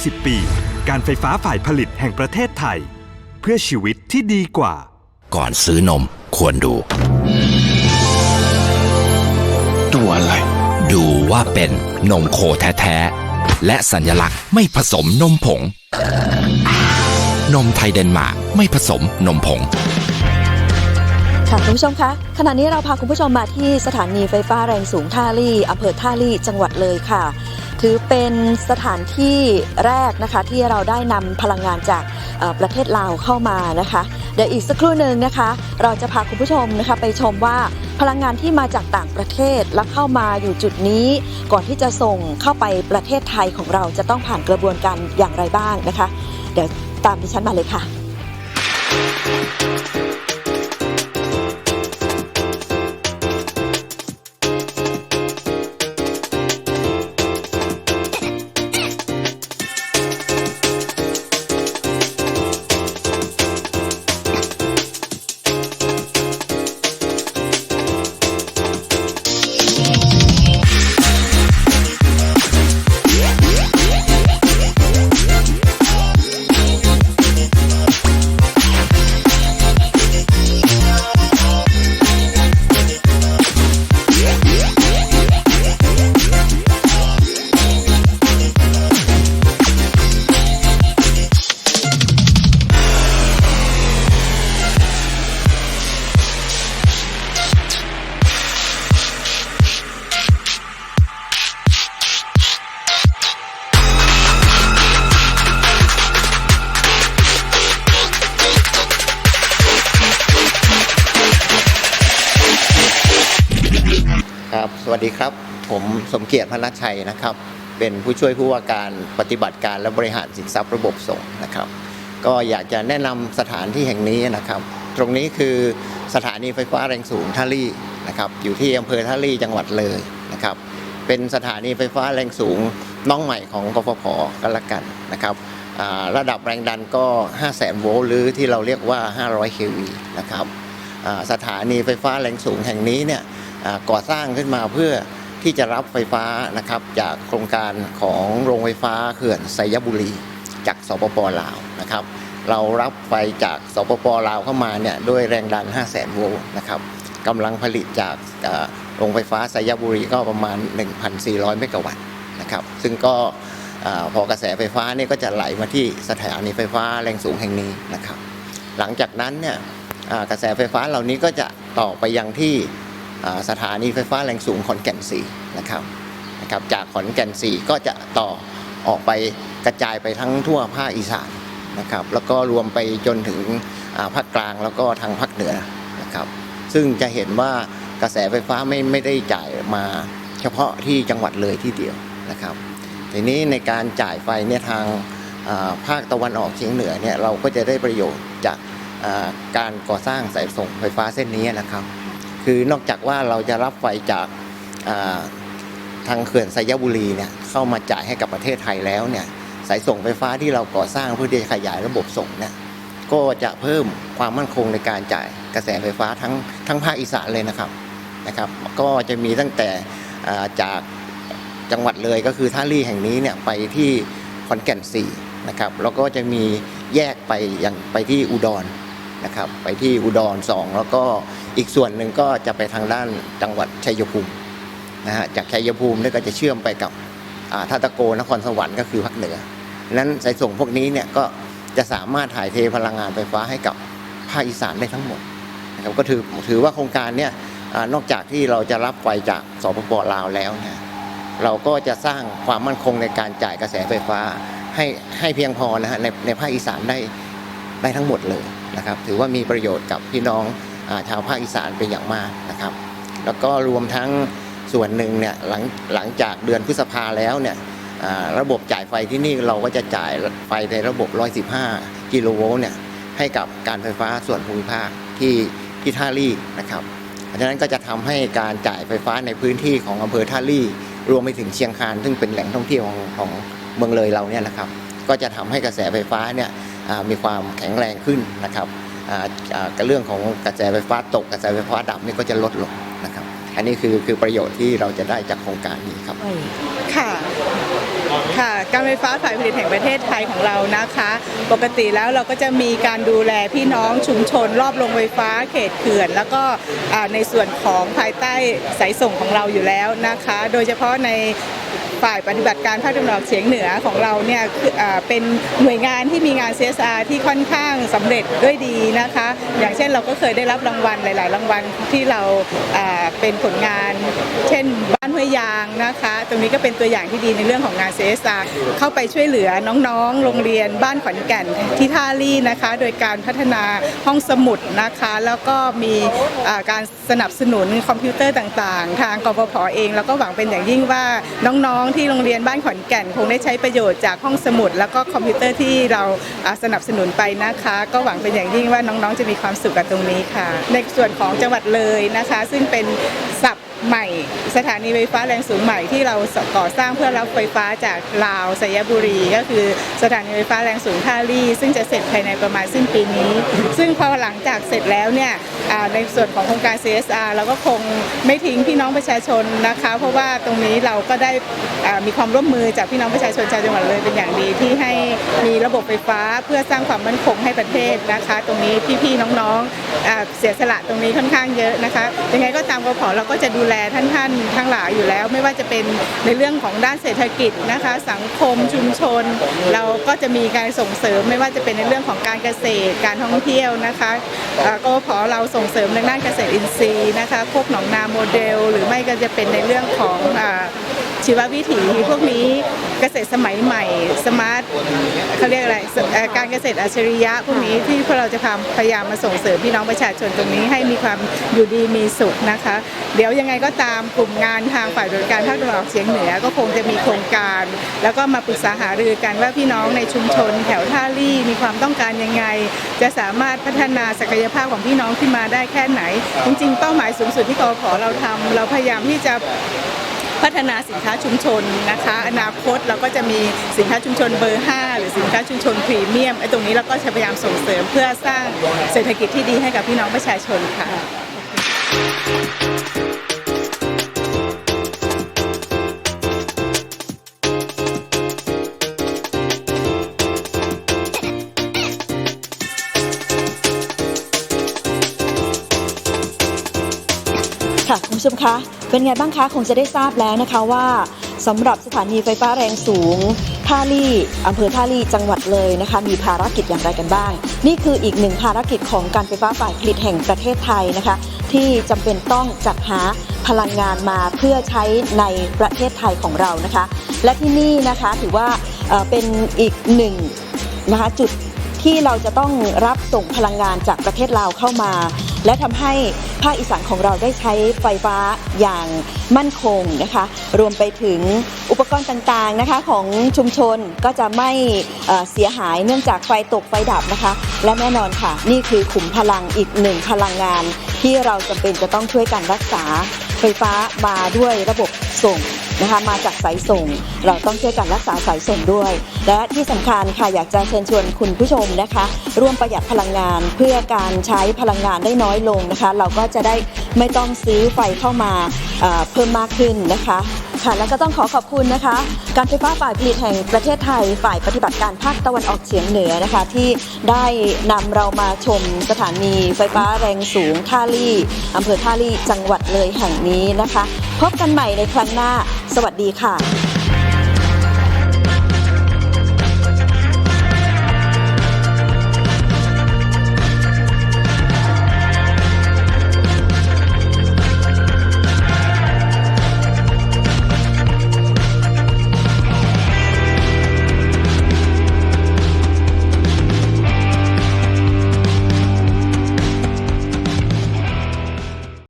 50ปี การไฟฟ้าฝ่ายผลิตแห่งประเทศไทย เพื่อชีวิตที่ดีกว่า ก่อนซื้อนมควรดูตัวอะไร ดูว่าเป็นนมโคแท้ๆ และสัญลักษณ์ไม่ผสมนมผง นมไทยเดนมาร์กไม่ผสมนมผงค่ะคุณผู้ชมคะขณะนี้เราพาคุณผู้ชมมาที่สถานีไฟฟ้าแรงสูงท่าลี่อำเภอท่าลี่จังหวัดเลยค่ะ ถือเป็นสถานที่แรกนะคะที่เราได้นำพลังงานจากประเทศลาวเข้ามานะคะ เดี๋ยวอีกสักครู่หนึ่งนะคะ เราจะพาคุณผู้ชมนะคะไปชมว่าพลังงานที่มาจากต่างประเทศและเข้ามาอยู่จุดนี้ ก่อนที่จะส่งเข้าไปประเทศไทยของเราจะต้องผ่านกระบวนการอย่างไรบ้างนะคะ เดี๋ยวตามดิฉันมาเลยค่ะ ครับ สวัสดีครับ ผมสมเกียรติพนัชชัยนะครับ เป็นผู้ช่วยผู้ว่าการปฏิบัติการและบริหารสินทรัพย์ระบบส่งนะครับ ก็อยากจะแนะนำสถานที่แห่งนี้นะครับ ตรงนี้คือสถานีไฟฟ้าแรงสูงท่าลี่นะครับ อยู่ที่อำเภอท่าลี่จังหวัดเลยนะครับ เป็นสถานีไฟฟ้าแรงสูงน้องใหม่ของกฟผกันละกันนะครับระดับแรงดันก็ 500,000 โวลต์หรือที่เราเรียกว่า 500 kV นะครับสถานีไฟฟ้าแรงสูงแห่งนี้เนี่ย ก่อสร้างขึ้นมาเพื่อที่จะรับไฟฟ้านะครับจากโครงการของโรงไฟฟ้าเขื่อนไซยบุรี จากสปปลาวนะครับ เรารับไฟจากสปปลาวเข้ามาเนี่ยด้วยแรงดัน 5 0 0 0 0 0โวลต์นะครับกำลังผลิตจากโรงไฟฟ้าไซยบุรีก็ประมาณ 1,400 เมกะวัตต์นะครับ ซึ่งก็พอกระแสไฟฟ้าเนี่ยก็จะไหลมาที่สถานีไฟฟ้าแรงสูงแห่งนี้นะครับ หลังจากนั้นเนี่ยกระแสไฟฟ้าเหล่านี้ก็จะต่อไปยังที่ สถานีไฟฟ้าแรงสูงขอนแก่นสีนะครับนะครับจากขอนแก่นสีก็จะต่อออกไปกระจายไปทั้งทั่วภาคอีสานนะครับแล้วก็รวมไปจนถึงภาคกลางแล้วก็ทางภาคเหนือนะครับซึ่งจะเห็นว่ากระแสไฟฟ้าไม่ไม่ได้จ่ายมาเฉพาะที่จังหวัดเลยที่เดียวนะครับทีนี้ในการจ่ายไฟเนี่ยทางภาคตะวันออกเฉียงเหนือเนี่ยเราก็จะได้ประโยชน์จากการก่อสร้างสายส่งไฟฟ้าเส้นนี้นะครับ คือนอกจากว่าเราจะรับไฟจากทางเขื่อนไซยบุรีเนี่ยเข้ามาจ่ายให้กับประเทศไทยแล้วเนี่ยสายส่งไฟฟ้าที่เราก่อสร้างเพื่อที่จะขยายระบบส่งเนี่ยก็จะเพิ่มความมั่นคงในการจ่ายกระแสไฟฟ้าทั้งทั้งภาคอีสานเลยนะครับนะครับ ก็จะมีตั้งแต่จากจังหวัดเลยก็คือท่าลี่แห่งนี้เนี่ยไปที่ขอนแก่นสี่นะครับแล้วก็จะมีแยกไปอย่างไปที่อุดร นะครับ ไปที่อุดรสองแล้วก็อีกส่วนหนึ่งก็จะไปทางด้านจังหวัดชัยภูมินะฮะจากชัยภูมิเนี่ยก็จะเชื่อมไปกับท่าตะโกนครสวรรค์ก็คือภาคเหนือนั้นสายส่งพวกนี้เนี่ยก็จะสามารถถ่ายเทพลังงานไฟฟ้าให้กับภาคอีสานได้ทั้งหมดนะครับก็ถือถือว่าโครงการเนี่ยอนอกจากที่เราจะรับไฟจากสปปลาวแล้วนี่ยเราก็จะสร้างความมั่นคงในการจ่ายกระแสไฟฟ้าให้ให้เพียงพอนะฮะในในภาคอีสานได้ได้ทั้งหมดเลย นะครับ ถือว่ามีประโยชน์กับพี่น้องอาชาวภาคอีสานเป็นอย่างมากนะครับ แล้วก็รวมทั้งส่วนหนึ่งเนี่ยหลังหลังจากเดือนพฤษภาแล้วเนี่ยระบบจ่ายไฟที่นี่เราก็จะจ่ายไฟในระบบ 115 กิโลโวลต์เนี่ยให้กับการไฟฟ้าส่วนภูมิภาคที่ที่ท่าลี่นะครับเพราะฉะนั้นก็จะทำให้การจ่ายไฟฟ้าในพื้นที่ของอำเภอท่าลี่ รวมไปถึงเชียงคานซึ่งเป็นแหล่งท่องเที่ยวของของเมืองเลยเราเนี่ยนะครับ ก็จะทำให้กระแสไฟฟ้าเนี่ยมีความแข็งแรงขึ้นนะครับอ่าอ่ากับเรื่องของกระแสไฟฟ้าตกกระแสไฟฟ้าดับนี่ก็จะลดลงนะครับ อันนี้คือคือประโยชน์ที่เราจะได้จากโครงการนี้ครับค่ะค่ะการไฟฟ้าฝ่ายผลิตแห่งประเทศไทยของเรานะคะ ปกติแล้วเราก็จะมีการดูแลพี่น้องชุมชน รอบโรงไฟฟ้าเขตเขื่อน แล้วก็ในส่วนของภายใต้สายส่งของเราอยู่แล้วนะคะ โดยเฉพาะใน ฝ่ายปฏิบัติการภาคตะวันออกเฉียงเหนือของเราเนี่ยเป็นหน่วยงานที่มีงาน CSR ที่ค่อนข้างสำเร็จด้วยดีนะคะ อย่างเช่นเราก็เคยได้รับรางวัลหลาย ๆ รางวัลที่เราเป็นผลงาน เช่นบ้านห้วยยางนะคะ ตรงนี้ก็เป็นตัวอย่างที่ดีในเรื่องของงาน CSR เข้าไปช่วยเหลือน้อง ๆ โรงเรียนบ้านขอนแก่นที่ท่าลี่นะคะ โดยการพัฒนาห้องสมุดนะคะ แล้วก็มีการสนับสนุนคอมพิวเตอร์ต่าง ๆ ทางกฟผเอง แล้วก็หวังเป็นอย่างยิ่งว่าน้อง ๆที่โรงเรียนบ้านขอนแก่น คงได้ใช้ประโยชน์จากห้องสมุด แล้วก็คอมพิวเตอร์ที่เราสนับสนุนไปนะคะ ก็หวังเป็นอย่างยิ่งว่าน้องๆ จะมีความสุขกับตรงนี้ค่ะ ในส่วนของจังหวัดเลยนะคะ ซึ่งเป็นศัพท์ ใหม่ สถานีไฟฟ้าแรงสูงใหม่ที่เราก่อสร้างเพื่อรับไฟฟ้าจากลาวสยบุรี ก็คือสถานีไฟฟ้าแรงสูงท่าลี่ ซึ่งจะเสร็จภายในประมาณสิ้นปีนี้ ซึ่งพอหลังจากเสร็จแล้วเนี่ยในส่วนของโครงการ CSR เราก็คงไม่ทิ้งพี่น้องประชาชนนะคะ เพราะว่าตรงนี้เราก็ได้มีความร่วมมือจากพี่น้องประชาชนชาวจังหวัดเลยเป็นอย่างดีที่ให้มีระบบไฟฟ้าเพื่อสร้างความมั่นคงให้ประเทศนะคะ ตรงนี้พี่ๆน้องๆเสียสละตรงนี้ค่อนข้างเยอะนะคะยังไงก็ตามกพเราก็จะดูแลแลท่านท่านทั้งหลายอยู่แล้ว ไม่ว่าจะเป็นในเรื่องของด้านเศรษฐกิจนะคะ สังคมชุมชน เราก็จะมีการส่งเสริม ไม่ว่าจะเป็นในเรื่องของการเกษตร การท่องเที่ยวนะคะก็ขอเราส่งเสริมในด้านเกษตรอินทรีย์นะคะพวกหนองนาโมเดล หรือไม่ก็จะเป็นในเรื่องของ ชีววิถีพวกนี้เกษตรสมัยใหม่ สมาร์ทเขาเรียกอะไรการเกษตรอัจฉริยะพวกนี้ที่พวกเราจะพยายามมาส่งเสริมพี่น้องประชาชนตรงนี้ให้มีความอยู่ดีมีสุขนะคะ เดี๋ยวยังไงก็ตามกลุ่มงานทางฝ่ายบริการภาคตะวันออกเฉียงเหนือก็คงจะมีโครงการ แล้วก็มาปรึกษาหารือกันว่าพี่น้องในชุมชน แถวท่าลี่มีความต้องการยังไง จะสามารถพัฒนาศักยภาพของพี่น้องขึ้นมาได้แค่ไหน จริงๆเป้าหมายสูงสุดที่กอพเราทำเราพยายามที่จะ พัฒนาสินค้าชุมชนนะคะ อนาคตเราก็จะมีสินค้าชุมชนเบอร์ 5 หรือสินค้าชุมชนพรีเมียมไอ้ตรงนี้เราก็จะพยายามส่งเสริมเพื่อสร้างเศรษฐกิจที่ดีให้กับพี่น้องประชาชนค่ะ ค่ะคุณผู้ชมคะ เป็นไงบ้างคะ คงจะได้ทราบแล้วนะคะว่าสำหรับสถานีไฟฟ้าแรงสูงท่าลี่อำเภอท่าลี่จังหวัดเลยนะคะ มีภารกิจอย่างไรกันบ้าง นี่คืออีกหนึ่งภารกิจของการไฟฟ้าฝ่ายผลิตแห่งประเทศไทยนะคะ ที่จำเป็นต้องจัดหาพลังงานมาเพื่อใช้ในประเทศไทยของเรานะคะ และที่นี่นะคะถือว่าเอ่อเป็นอีกหนึ่งนะคะจุดที่เราจะต้องรับส่งพลังงานจากประเทศลาวเข้ามา และทำให้ภาคอีสานของเราได้ใช้ไฟฟ้าอย่างมั่นคงนะคะ รวมไปถึงอุปกรณ์ต่างๆนะคะของชุมชนก็จะไม่เสียหายเนื่องจากไฟตกไฟดับนะคะ และแน่นอนค่ะ นี่คือขุมพลังอีกหนึ่งพลังงาน ที่เราจำเป็นจะต้องช่วยกันรักษาไฟฟ้ามาด้วยระบบส่ง นะคะมาจากสายส่ง เราต้องช่วยกันรักษาสายส่งด้วย และที่สำคัญค่ะอยากจะเชิญชวนคุณผู้ชมนะคะ ร่วมประหยัดพลังงานเพื่อการใช้พลังงานได้น้อยลงนะคะ เราก็จะได้ไม่ต้องซื้อไฟเข้ามาเอ่อเพิ่มมากขึ้นนะคะ ค่ะแล้วก็ต้องขอขอบคุณนะคะ การไฟฟ้าฝ่ายผลิตแห่งประเทศไทยฝ่ายปฏิบัติการภาคตะวันออกเฉียงเหนือนะคะ ที่ได้นำเรามาชมสถานีไฟฟ้าแรงสูงท่าลี่อำเภอท่าลี่จังหวัดเลยแห่งนี้นะคะ พบกันใหม่ในครั้งหน้า สวัสดีค่ะ